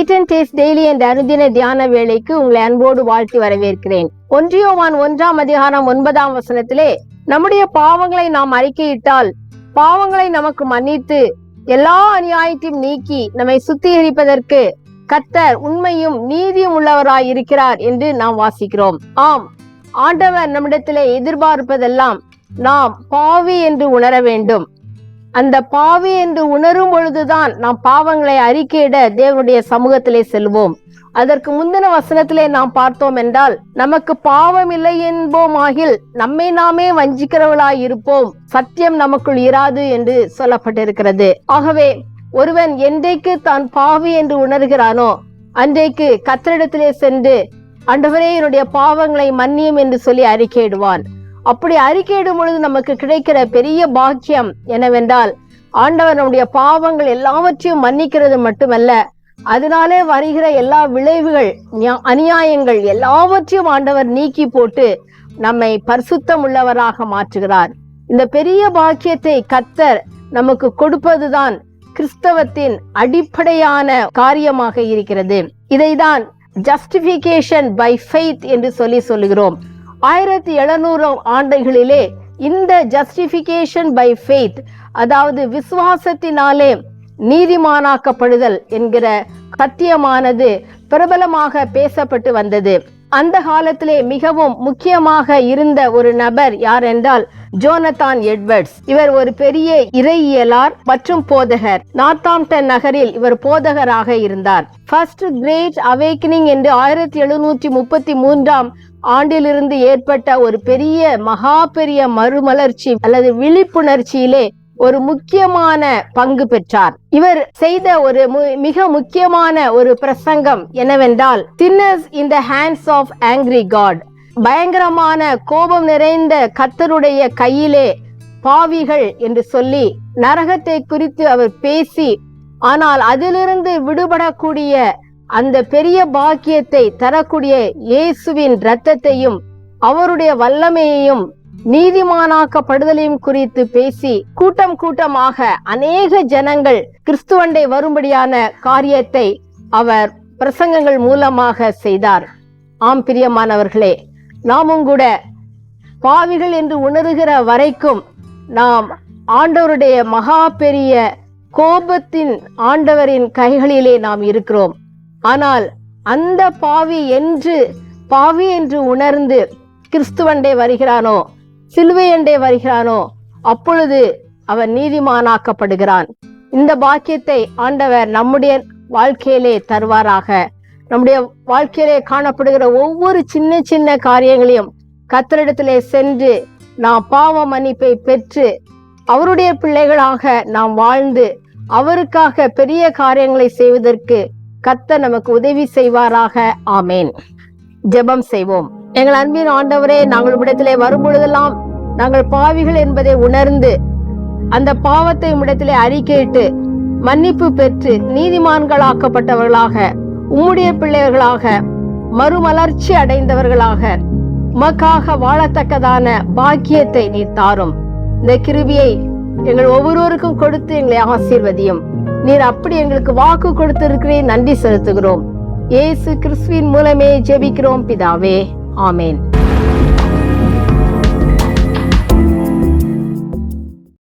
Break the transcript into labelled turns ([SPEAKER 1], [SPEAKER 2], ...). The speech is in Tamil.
[SPEAKER 1] ஈட் அண்ட் டேஸ்ட் டெய்லி என்ற அனுதின தியான வேலைக்கு உங்களை அன்போடு வாழ்த்தி வரவேற்கிறேன். ஒன்றியோவான் ஒன்றாம் அதிகாரம் ஒன்பதாம் வசனத்திலே நம்முடைய பாவங்களை நாம் அறிக்கையிட்டால் பாவங்களை நமக்கு மன்னித்து எல்லா அநியாயத்தையும் நீக்கி நம்மை சுத்திகரிப்பதற்கு கத்தர் உண்மையும் நீதியும் உள்ளவராய் இருக்கிறார் என்று நாம் வாசிக்கிறோம். ஆம் ஆண்டவர் நம்மிடத்திலே எதிர்பார்ப்பதெல்லாம் நாம் பாவி என்று உணர வேண்டும். அந்த பாவி என்று உணரும் பொழுதுதான் நாம் பாவங்களை அறிக்கையிட தேவனுடைய சமூகத்திலே செல்வோம். அதற்கு முந்தின வசனத்திலே நாம் பார்த்தோம் என்றால் நமக்கு பாவம் இல்லை என்போமாகில் நம்மை நாமே வஞ்சிக்கிறவளாய் இருப்போம். சத்தியம் நமக்குள் இராது என்று சொல்லப்பட்டிருக்கிறது. ஆகவே ஒருவன் என்றைக்கு தான் பாவி என்று உணர்கிறானோ அன்றைக்கு கத்தரிடத்திலே சென்று அன்றுவரே என்னுடைய பாவங்களை மன்னியும் என்று சொல்லி அறிக்கையிடுவான். அப்படி அறிக்கையிடும் பொழுது நமக்கு கிடைக்கிற பெரிய பாக்கியம் என்னவென்றால் ஆண்டவர் நம்முடைய பாவங்கள் எல்லாவற்றையும் மன்னிக்கிறது மட்டுமல்ல அதனாலே வருகிற எல்லா விளைவுகள் நியா- அநியாயங்கள் எல்லாவற்றையும் ஆண்டவர் நீக்கி போட்டு நம்மை பரிசுத்தம் உள்ளவராக மாற்றுகிறார். இந்த பெரிய பாக்கியத்தை கத்தர் நமக்கு கொடுப்பதுதான் கிறிஸ்தவத்தின் அடிப்படையான காரியமாக இருக்கிறது. இதைதான் ஜஸ்டிபிகேஷன் பை ஃபெய்த் என்று சொல்லி சொல்லுகிறோம். ஆயிரத்தி எழுநூறு ஆண்டுகளிலே இந்த ஜஸ்டிஃபிகேஷன் பை ஃபெய்த் அதாவது விசுவாசத்தினாலே நீதிமானாக்கப்படுதல் என்கிற சத்தியமானது பிரபலமாக பேசப்பட்டு வந்தது. அந்த காலத்திலே மிகவும் முக்கியமாக இருந்த ஒரு நபர் யார் என்றால் ஜோனதான் எட்வர்ட்ஸ். இவர் ஒரு பெரிய இறையியலார் மற்றும் போதகர். நார்த்தாம்டன் நகரில் இவர் போதகராக இருந்தார். ஃபர்ஸ்ட் கிரேட் அவேக்கனிங் என்று ஆயிரத்தி எழுநூற்றி முப்பத்தி மூன்றாம் ஆண்டிலிருந்து ஏற்பட்ட ஒரு பெரிய மகா பெரிய மறுமலர்ச்சி அல்லது விழிப்புணர்ச்சியிலே ஒரு முக்கியமான பங்கு பெற்றார். இவர் செய்த ஒரு மு- மிக முக்கியமான ஒரு பிரசங்கம் என்னவென்றால் sinners in the hands of angry God பயங்கரமான கோபம் நிறைந்த கர்த்தருடைய கையிலே பாவிகள் என்று சொல்லி நரகத்தை குறித்து அவர் பேசி ஆனால் அதிலிருந்து விடுபடக்கூடிய அந்த பெரிய பாக்கியத்தை தரக்கூடிய இயேசுவின் இரத்தத்தையும் அவருடைய வல்லமையையும் நீதிமானாக்கப்படுதலையும் குறித்து பேசி கூட்டம் கூட்டமாக அநேக ஜனங்கள் கிறிஸ்துவண்டை வரும்படியான காரியத்தை அவர் பிரசங்கங்கள் மூலமாக செய்தார். ஆம் பிரியமானவர்களே நாமும் கூட பாவிகள் என்று உணர்கிற வரைக்கும் நாம் ஆண்டவருடைய மகா பெரிய கோபத்தின் ஆண்டவரின் கைகளிலே நாம் இருக்கிறோம். ஆனால் அந்த பாவி என்று பாவி என்று உணர்ந்து கிறிஸ்துவண்டே வருகிறானோ? சிலுவையண்டே வருகிறானோ அப்பொழுது அவன் நீதிமானாக்கப்படுகிறான். இந்த பாக்கியத்தை ஆண்டவர் நம்முடைய வாழ்க்கையிலே தருவாராக. நம்முடைய வாழ்க்கையிலே காணப்படுகிற ஒவ்வொரு சின்ன சின்ன காரியங்களையும் கத்தரிடத்திலே சென்று நாம் பாவ மன்னிப்பை பெற்று அவருடைய பிள்ளைகளாக நாம் வாழ்ந்து அவருக்காக பெரிய காரியங்களை செய்வதற்கு கத்த நமக்கு உதவி செய்வாராக. ஆமேன். ஜெபம் செய்வோம். எங்கள் அன்பின் ஆண்டவரே நாங்கள் உம்மிடத்திலே வரும் பொழுதெல்லாம் நாங்கள் பாவிகள் என்பதை உணர்ந்து அந்த பாவத்தை உம்மிடத்திலே அறிக்கையிட்டு மன்னிப்பு பெற்று நீதிமான்களாக்கப்பட்டவர்களாக உம்முடைய பிள்ளைகளாக மறுமலர்ச்சி அடைந்தவர்களாக உமக்காக வாழத்தக்கதான பாக்கியத்தை நீர் தாரும். இந்த கிருபியை எங்கள் ஒவ்வொருவருக்கும் கொடுத்து எங்களை ஆசீர்வதியும். நீர் அப்படி எங்களுக்கு வாக்கு கொடுத்திருக்கிறேன் நன்றி செலுத்துகிறோம். இயேசு கிறிஸ்துவின் மூலமே ஜெபிக்கிறோம் பிதாவே. ஆமேன்